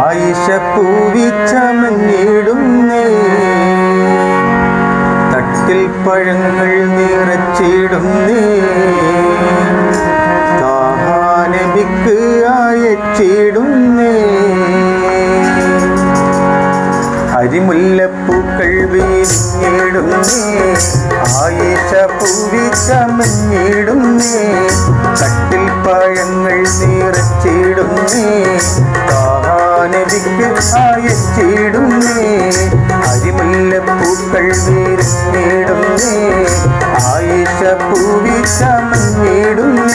ആയിഷ പൂവിച്ചമഞ്ഞിടുന്നേ തട്ടിൽ പഴങ്ങൾ നിറച്ചിടുന്നേ. താഹാനബിക്ക് അയച്ചിടുന്നേ അരിമുല്ലപ്പൂക്കൾ വീരിടുന്നേ ആയിഷ പൂവിച്ചമഞ്ഞിടുന്നേ തട്ടിൽ പഴങ്ങൾ നിറച്ചിടുന്നേ. താഹാനബിക്ക് അയച്ചിടുന്നേ അരിമുല്ലപ്പൂക്കൾ വീരിടുന്നേ ആയിഷ പൂവിച്ചമഞ്ഞിടുന്നേ തട്ടിൽ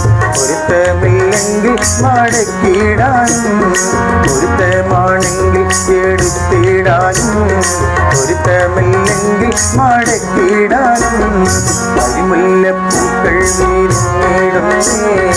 എടുത്തിടാനും ഒരുത്തമില്ലെങ്കിൽ മടക്കിടാനും ഒരുത്തമാണെങ്കിൽ എടുത്തിടാനും ഒരുത്തമില്ലെങ്കിൽ മടക്കിടാനും അരിമുല്ലപ്പൂക്കൾ വീരിടുന്നേ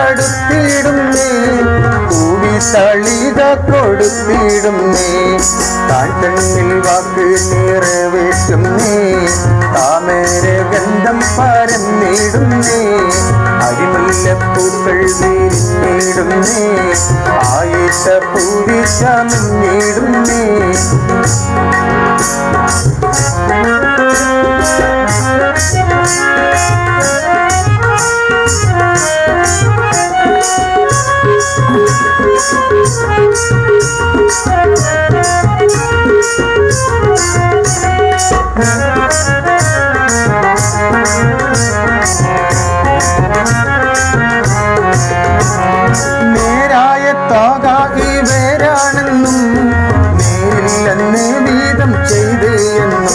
അടുത്തിടുന്നേ കൂവി തളിക കൊടുത്തിടുന്നേ താൻ കണ്ണിൽ വാക്ക് നിറവേറ്റുന്നേ താമര ഗന്ധം പരന്നിടുന്നേ അരിമുല്ലപ്പൂക്കൾ വീരിടുന്നേ ആയിഷ പൂവി ചമഞ്ഞിടുന്നേ നേരായ തോക ഇവരാണെന്നും നേരില്ലെന്ന് വീതം ചെയ്ത് എന്നും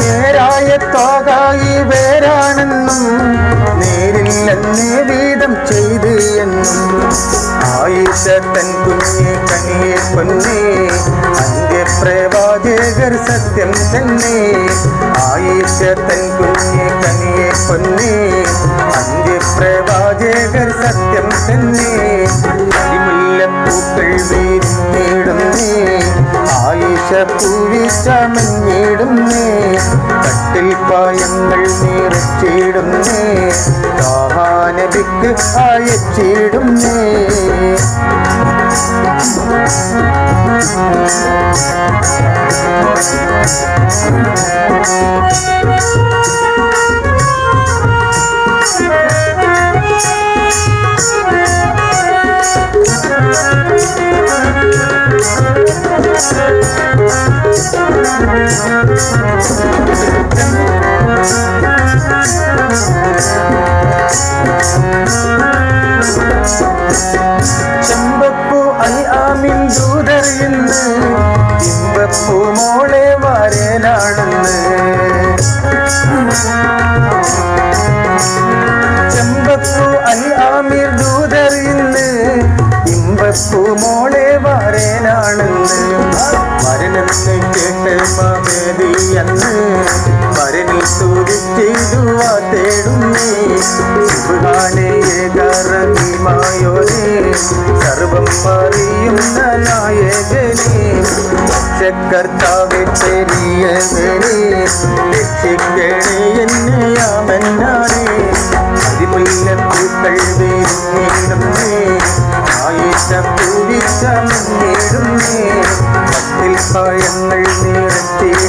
നേരായ തോക ഇവരാണെന്നും നേരില്ലെന്ന് വീതം ചെയ്ത് എന്നും ആയിഷ തൻ കുഞ്ഞെ കനിയെ കൊന്നേ അന്ത്യപ്രവാചകർ സത്യം തന്നെ. തൻ കുഞ്ഞെ കനിയെ പൊന്നേ അന്ത്യപ്രവാചകർ സത്യം തന്നെ. അടിമുല്ലപ്പൂക്കൾ വീരുന്നേടുന്നേ ആയിഷ പൂവി ചമഞ്ഞിടുന്നേ കട്ടിൽ പായങ്ങൾ നിറച്ചിടുന്നേ. ദാഹാനബിക്ക് അയച്ചിടുന്നേ. ചെമ്പപ്പൂ മരണെന്ന് കേട്ട് മതിയെന്ന് മരണിൽ സൂചിച്ചിടുവ പഴങ്ങൾ നിറച്ചിടുന്നേ